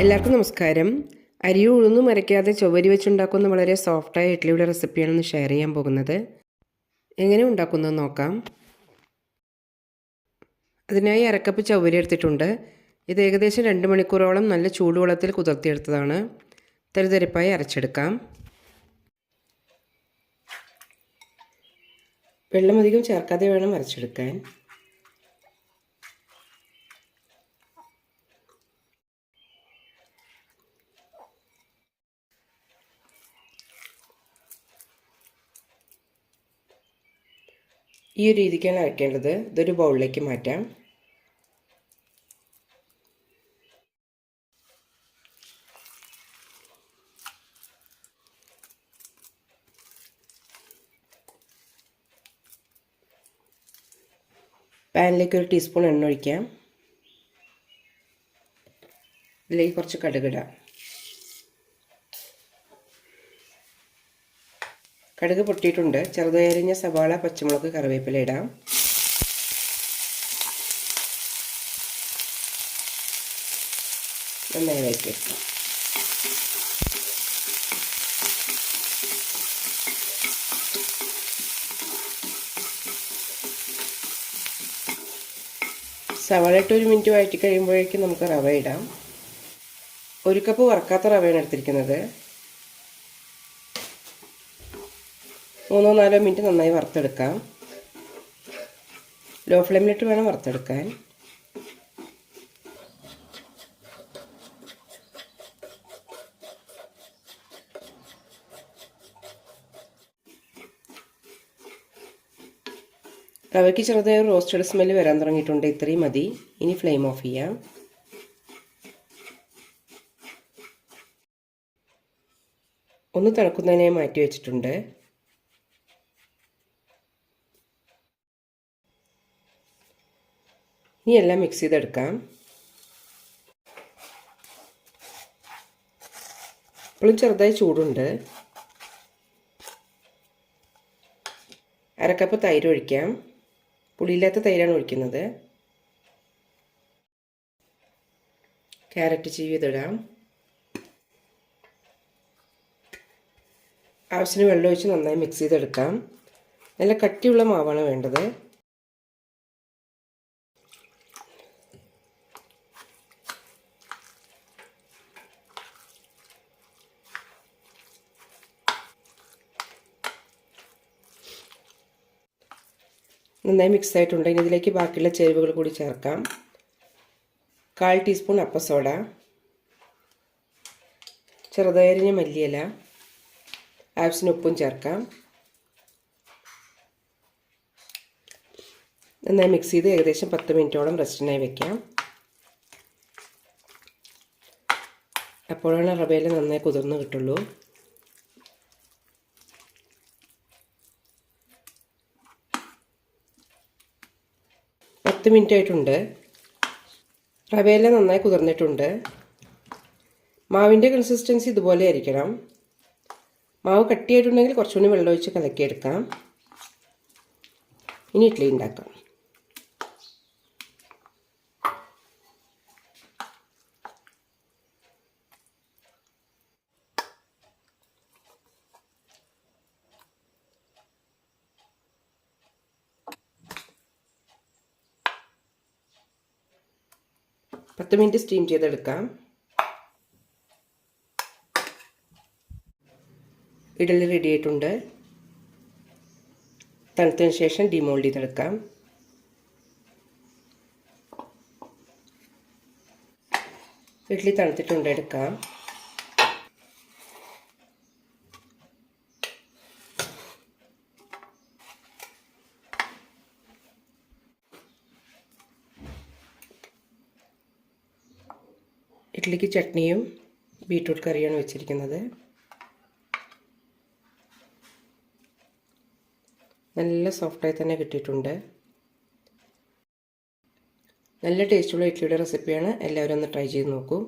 എല്ലാവർക്കും നമസ്കാരം. അരി ഉഴുന്നും അരയ്ക്കാതെ ചൊവ്വരി വെച്ചുണ്ടാക്കുന്ന വളരെ സോഫ്റ്റായ ഇഡ്ഡലിയുടെ റെസിപ്പിയാണ് ഇന്ന് ഷെയർ ചെയ്യാൻ പോകുന്നത്. എങ്ങനെ ഉണ്ടാക്കുന്നത് നോക്കാം. അതിനായി അരക്കപ്പ് ചവരി എടുത്തിട്ടുണ്ട്. ഇത് ഏകദേശം രണ്ട് മണിക്കൂറോളം നല്ല ചൂടുവെള്ളത്തിൽ കുതിർത്തിയെടുത്തതാണ്. തരിതരിപ്പായി അരച്ചെടുക്കാം. വെള്ളമധികം ചേർക്കാതെ വേണം അരച്ചെടുക്കാൻ. ഈ ഒരു രീതിക്കാണ് അരയ്ക്കേണ്ടത്. ഇതൊരു ബൗളിലേക്ക് മാറ്റാം. പാനിലേക്ക് ഒരു ടീസ്പൂൺ എണ്ണ ഒഴിക്കാം. ഇതിലേക്ക് കുറച്ച് കടുകിടാം കടുക് പൊട്ടിയിട്ടുണ്ട്. ചെറുതരിഞ്ഞ സവാള പച്ചമുളക് കറിവേപ്പില ഇടാം. നന്നായി വയ്ക്കാം സവാള ഇട്ട് ഒരു മിനിറ്റ് വഴറ്റി കഴിയുമ്പോഴേക്കും നമുക്ക് റവ ഇടാം. ഒരു കപ്പ് വറക്കാത്ത റവയാണ് എടുത്തിരിക്കുന്നത്. മൂന്നോ നാലോ മിനിറ്റ് നന്നായി വറുത്തെടുക്കാം. ലോ ഫ്ലെയിമിലിട്ട് വേണം വറുത്തെടുക്കാൻ. റവയ്ക്ക് ചെറുതായ റോസ്റ്റഡ് സ്മെല്ല് വരാൻ തുടങ്ങിയിട്ടുണ്ട്. ഇത്രയും മതി. ഇനി ഫ്ലെയിം ഓഫ് ചെയ്യാം. ഒന്ന് തിളക്കുന്നതിനായി മാറ്റി വെച്ചിട്ടുണ്ട്. ഇനി എല്ലാം മിക്സ് ചെയ്തെടുക്കാം. ഇപ്പോഴും ചെറുതായി ചൂടുണ്ട്. അരക്കപ്പ് തൈര് ഒഴിക്കാം. പുളിയില്ലാത്ത തൈരാണ് ഒഴിക്കുന്നത്. ക്യാരറ്റ് ചീവിതിടാം ആവശ്യത്തിന് വെള്ളം ഒഴിച്ച് നന്നായി മിക്സ് ചെയ്തെടുക്കാം. നല്ല കട്ടിയുള്ള മാവാണ് വേണ്ടത്. നന്നായി മിക്സ് ആയിട്ടുണ്ട്. ഇനി ഇതിലേക്ക് ബാക്കിയുള്ള ചേരുവകൾ കൂടി ചേർക്കാം. കാൽ ടീസ്പൂൺ അപ്പസോഡ ചെറുതരിഞ്ഞ മല്ലിയില. ആവശ്യത്തിന് ഉപ്പും ചേർക്കാം. നന്നായി മിക്സ് ചെയ്ത് ഏകദേശം പത്ത് മിനിറ്റോളം റെസ്റ്റിനായി വെക്കാം. അപ്പോഴാണ് റവയിൽ നന്നായി കുതിർന്ന് കിട്ടുള്ളൂ. പത്ത് മിനിറ്റ് ആയിട്ടുണ്ട്. റവയെല്ലാം നന്നായി കുതിർന്നിട്ടുണ്ട്. മാവിന്റെ കൺസിസ്റ്റൻസി ഇതുപോലെ ആയിരിക്കണം. മാവ് കട്ടിയായിട്ടുണ്ടെങ്കിൽ കുറച്ചുകൂടി വെള്ളമൊഴിച്ച് കലക്കിയെടുക്കാം. ഇനി ഇഡ്ഡലി ഉണ്ടാക്കാം. പത്ത് മിനിറ്റ് സ്റ്റീം ചെയ്തെടുക്കാം. ഇഡലി റെഡി ആയിട്ടുണ്ട്. തണുത്തതിന് ശേഷം ഡിമോൾഡ് ചെയ്തെടുക്കാം. ഇഡ്ഡലി തണുത്തിട്ടുണ്ട് എടുക്കാം. ഇഡ്ഡലിക്ക് ചട്നിയും ബീട്രൂട്ട് കറിയാണ് വെച്ചിരിക്കുന്നത്. നല്ല സോഫ്റ്റായി തന്നെ കിട്ടിയിട്ടുണ്ട്. നല്ല ടേസ്റ്റുള്ള ഇഡ്ഡലിയുടെ റെസിപ്പിയാണ് എല്ലാവരും ഒന്ന് ട്രൈ ചെയ്ത് നോക്കൂ.